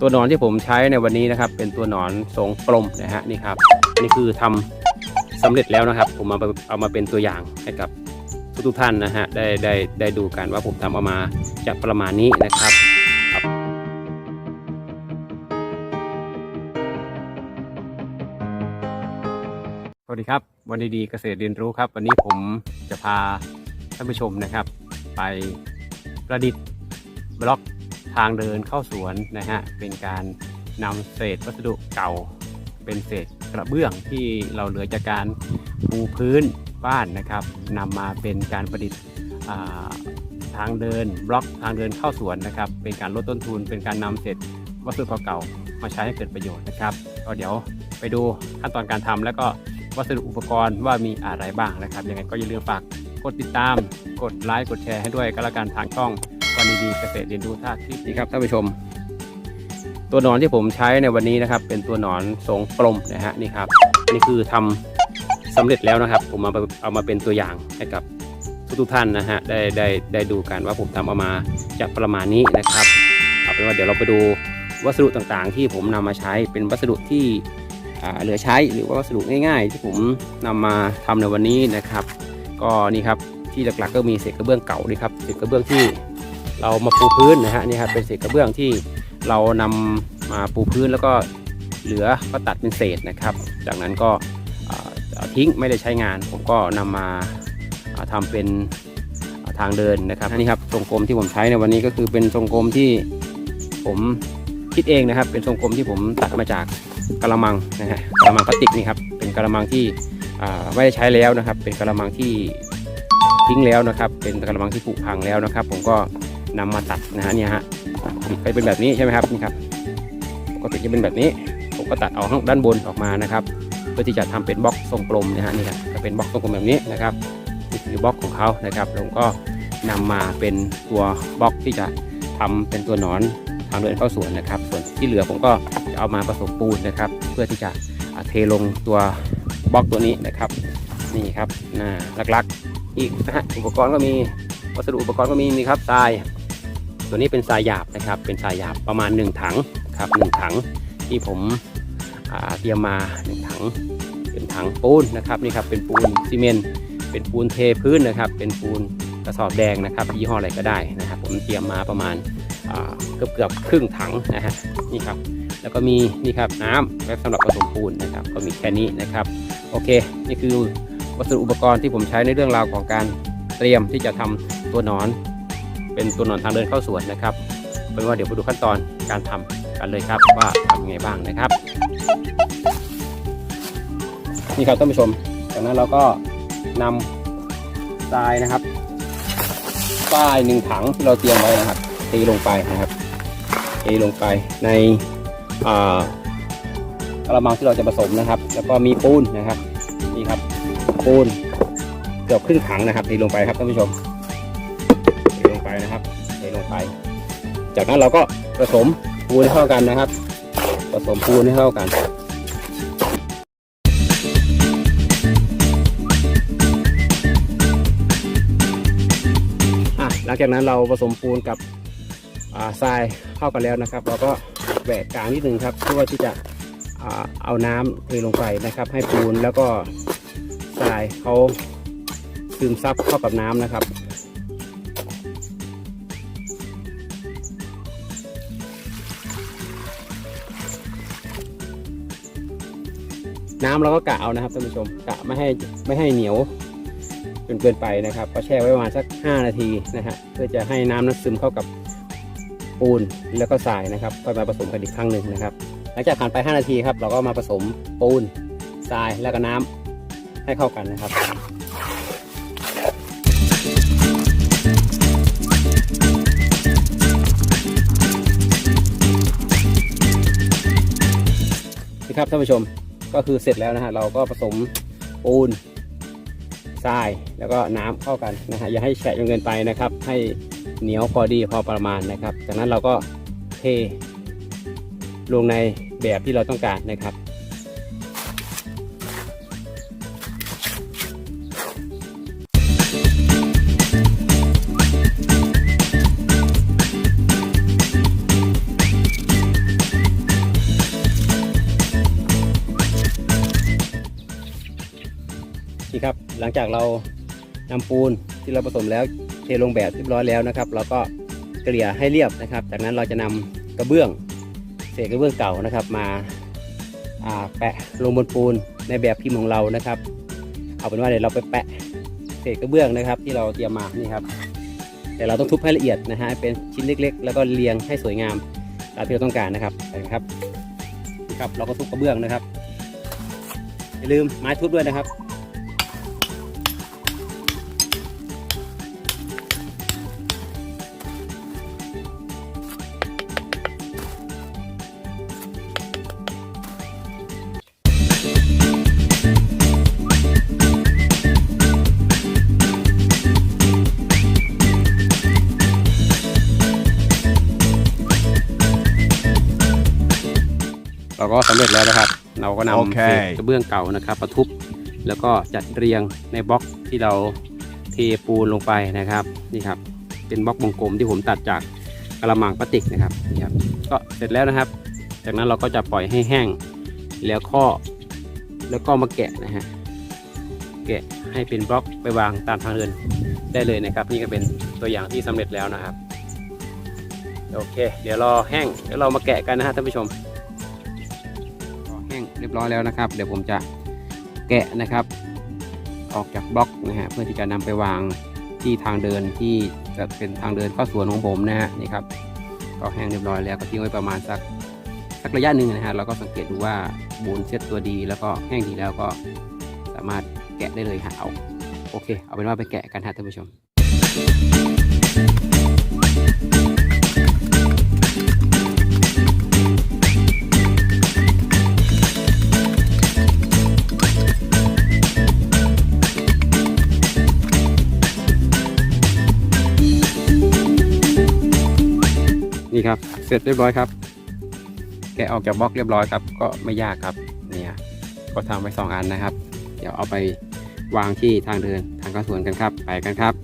ตัวหนอนที่ผมใช้ในวันนี้นะครับ เป็นตัวหนอนทรงกลมนะฮะนี่ครับนี่คือทำสำเร็จแล้วนะครับ ผมมาเอามาเป็นตัวอย่างให้กับทุกท่านนะฮะได้ได้ได้ดูกันว่าผมทำออกมาจากประมาณนี้นะครับครับสวัสดีครับ วันดีๆเกษตรเรียนรู้ครับ วันนี้ผมจะพาท่านผู้ชมนะครับ ไปประดิษฐ์บล็อก ทางเดินเข้าสวนนะฮะเป็นการนำเศษวัสดุเก่า เป็นเศษกระเบื้องที่เราเหลือจากการปูพื้นบ้านนะครับนำมาเป็นการประดิษฐ์ทางเดินบล็อกทางเดินเข้าสวนนะครับ เป็นการลดต้นทุน เป็นการนำเศษวัสดุเก่าๆมาใช้ให้เกิดประโยชน์นะครับก็เดี๋ยวไปดูขั้นตอนการทำแล้วก็วัสดุอุปกรณ์ว่ามีอะไรบ้างนะครับยังไงก็อย่าลืมฝากกดติดตาม กดไลค์กดแชร์ให้ด้วยก็แล้วกันทางช่อง วันดีๆเกษตรเรียนรู้ท่าคลิปนี้ครับท่านผู้ชม ตัวหนอนที่ผมใช้ในวันนี้นะครับ เป็นตัวหนอนทรงกลมนะฮะนี่ครับนี่คือทำสำเร็จแล้วนะครับ ผมมาเอามาเป็นตัวอย่างให้กับทุกท่านนะฮะได้ได้ได้ดูกันว่าผมทำออกมาจากประมาณนี้นะครับเอาเป็นว่าเดี๋ยวเราไปดูวัสดุต่างๆ ที่ผมนำมาใช้เป็นวัสดุที่เหลือใช้หรือว่าวัสดุง่ายๆ ที่ผมนำมาทำในวันนี้นะครับ ก็นี่ครับที่หลักๆก็มีเศษกระเบื้องเก่าด้วยครับเศษกระเบื้องที่ เรามาปูพื้นนะฮะนี่ครับเป็นเศษกระเบื้องที่เรานำมาปูพื้นแล้วก็เหลือก็ตัดเป็นเศษนะครับ จากนั้นก็ทิ้งไม่ได้ใช้งาน ผมก็นำมาอ่าทำเป็นทางเดินนะครับนี่ครับทรงกลมที่ผมใช้ในวันนี้ก็คือเป็นทรงกลมที่ผมคิดเองนะครับ เป็นทรงกลมที่ผมตัดมาจากกระมังนะฮะกระมังพลาสติกนี่ครับเป็นกระมังที่ไม่ได้ใช้แล้วนะครับ เป็นกระมังที่ทิ้งแล้วนะครับ เป็นกระมังที่ผุพังแล้วนะครับ ผมก็ นำมาตัดนะฮะเนี่ยฮะบิดไปเป็นแบบนี้ใช่ไหมครับนี่ครับปกติจะเป็นแบบนี้ผมก็ตัดเอาข้างด้านบนออกมานะครับ เพื่อที่จะทำเป็นบล็อกทรงกลมนะฮะนี่ครับจะเป็นบล็อกทรงกลมแบบนี้นะครับนี่คือบล็อกของเขานะครับผมก็นำมาเป็นตัวบล็อกที่จะทำเป็นตัวหนอนทางเดินเข้าสวนนะครับ ส่วนที่เหลือผมก็จะเอามาผสมปูนนะครับ เพื่อที่จะเทลงตัวบล็อกตัวนี้นะครับนี่ครับนะหลักๆ อีกนะฮะอุปกรณ์ก็มีวัสดุอุปกรณ์ก็มีนี่ครับทราย ตัวนี้เป็นทรายหยาบนะครับ เป็นทรายหยาบประมาณ 1 ถังครับหถังที่ผมเตรียมมา1ถัง เป็นถังปูนนะครับนี่ครับเป็นปูนซีเมนต์เป็นปูนเทพื้นนะครับ เป็นปูนกระสอบแดงนะครับยี่ห้ออะไรก็ได้นะครับ ผมเตรียมมาประมาณเกือบเกือบครึ่งถังนะฮะนี่ครับแล้วก็มีนี่ครับน้ำไว้สำหรับผสมปูนนะครับ ก็มีแค่นี้นะครับ โอเค นี่คือวัสดุอุปกรณ์ที่ผมใช้ในเรื่องราวของการเตรียมที่จะทำตัวหนอน เป็นตัวหนอนทางเดินเข้าสวนนะครับเป็นว่าเดี๋ยวไปดูขั้นตอนการทำกันเลยครับ ว่าทำยังไงบ้างนะครับ นี่ครับท่านผู้ชม จากนั้นเราก็นำทรายนะครับทรายหนึ่งถังที่เราเตรียมไว้นะครับตีลงไปนะครับตีลงไปในอ่ากระมังที่เราจะผสมนะครับ แล้วก็มีปูนนะครับนี่ครับปูนเกือบครึ่งถังนะครับเทลงไปครับท่านผู้ชม ไป จากนั้นเราก็ผสมปูนให้เข้ากันนะครับ ผสมปูนให้เข้ากันหลังจากนั้นเราผสมปูนกับทรายเข้ากันแล้วนะครับ เราก็แหวกกลางนิดนึงครับเพื่อที่จะอเอาน้ำเทลงไปนะครับ ให้ปูนแล้วก็ทรายเขาซึมซับเข้ากับน้ำนะครับ น้ำเราก็กะเอานะครับท่านผู้ชมกะไม่ให้ไม่ให้เหนียวจนเกินไปนะครับ ก็แช่ไว้ประมาณสัก 5 นาทีนะฮะเพื่อจะให้น้ำนั้นซึมเข้ากับปูนแล้วก็ทรายนะครับก็มาผสมกันอีกครั้งหนึ่งนะครับ หลังจากผ่านไป 5 นาทีครับ เราก็มาผสมปูนทรายแล้วก็น้ำให้เข้ากันนะครับนี่ครับท่านผู้ชม ก็คือเสร็จแล้วนะฮะเราก็ผสมปูนทรายแล้วก็น้ำเข้ากันนะฮะอย่าให้แฉะจนเกินไปนะครับ ให้เหนียวพอดีพอประมาณนะครับ จากนั้นเราก็เทลงในแบบที่เราต้องการนะครับ หลังจากเรานำปูนที่เราผสมแล้วเทลงแบบเรียบร้อยแล้วนะครับ เราก็เกลี่ยให้เรียบนะครับ จากนั้นเราจะนำกระเบื้องเศษกระเบื้องเก่านะครับมาาแปะลงบนปูนในแบบพิมพ์ของเรานะครับ เอาเป็นว่าเดี๋ยวเราไปแปะเศษกระเบื้องนะครับ ที่เราเตรียมมานี่ครับ แต่เราต้องทุบให้ละเอียดนะฮะเป็นชิ้นเล็ก ๆ แล้วก็เรียงให้สวยงามตามที่เราต้องการนะครับไปกันครับครับ เราก็ทุบกระเบื้องนะครับอย่าลืมไม้ทุบด้วยนะครับ เราก็สำเร็จแล้วนะครับ เราก็นำโอเคเศษกระเบื้องเก่านะครับมาทุบแล้วก็จัดเรียงในบล็อกที่เราเทปูนลงไปนะครับนี่ครับเป็นบล็อกวงกลมที่ผมตัดจากกระมังพลาสติกนะครับนี่ครับก็เสร็จแล้วนะครับ จากนั้นเราก็จะปล่อยให้แห้งแล้วก็แล้วก็มาแกะนะฮะแกะให้เป็นบล็อกไปวางตามทางเดินได้เลยนะครับ นี่ก็เป็นตัวอย่างที่สำเร็จแล้วนะครับโอเค เดี๋ยวรอแห้งเดี๋ยวเรามาแกะกันนะฮะท่านผู้ชมก็แห้ง เรียบร้อยแล้วนะครับ เดี๋ยวผมจะแกะนะครับ ออกจากบล็อกนะฮะเพื่อที่จะนำไปวางที่ทางเดินที่จะเป็นทางเดินเข้าสวนของผมนะฮะนี่ครับก็แห้งเรียบร้อยแล้วก็ทิ้งไว้ประมาณสักสักระยะหนึ่งนะฮะเราก็สังเกตดูว่าบูนเซ็ตตัวดี แล้วก็แห้งดีแล้วก็สามารถแกะได้เลยฮะเอาโอเค เอาเป็นว่าไปแกะกันฮะท่านผู้ชม นี่ครับ เสร็จเรียบร้อยครับ แกะออกจากบล็อกเรียบร้อยครับ ก็ไม่ยากครับ เนี่ย ก็ทำไว้สองอันนะครับ เดี๋ยวเอาไปวางที่ทางเดินทางเข้าสวนกันครับ ไปกันครับ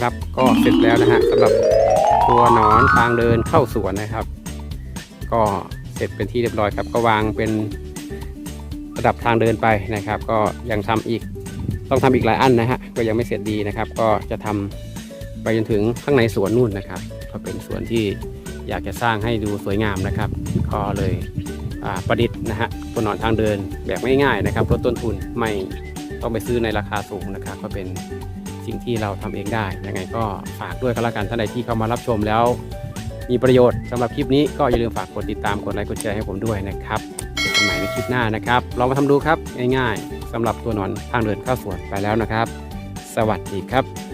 ครับก็เสร็จแล้วนะฮะสำหรับตัวนอนทางเดินเข้าสวนนะครับ ก็เสร็จเป็นที่เรียบร้อยครับ ก็วางเป็น ระดับทางเดินไปนะครับ ก็ยังทำอีกต้องทำอีกหลายอันนะฮะก็ยังไม่เสร็จดีนะครับ ก็จะทำไปจนถึงข้างในสวนนู่นนะครับ ก็เป็นสวนที่อยากจะสร้างให้ดูสวยงามนะครับก็เลยอ่าประดิษฐ์นะฮะตัวหนอนทางเดินแบบง่ายๆนะครับลดต้นทุนไม่ต้องไปซื้อในราคาสูงนะครับ ก็เป็นสิ่งที่เราทำเองได้ยังไงก็ฝากด้วยก็แล้วกันท่านใดที่เข้ามารับชมแล้ว มีประโยชน์สำหรับคลิปนี้ก็อย่าลืมฝากกดติดตามกดไลค์กดแชร์ให้ผมด้วยนะครับ คลิปหน้านะครับลองมาทำดูครับง่ายๆสำหรับตัวหนอนทางเดินเข้าสวนไปแล้วนะครับ สวัสดีครับ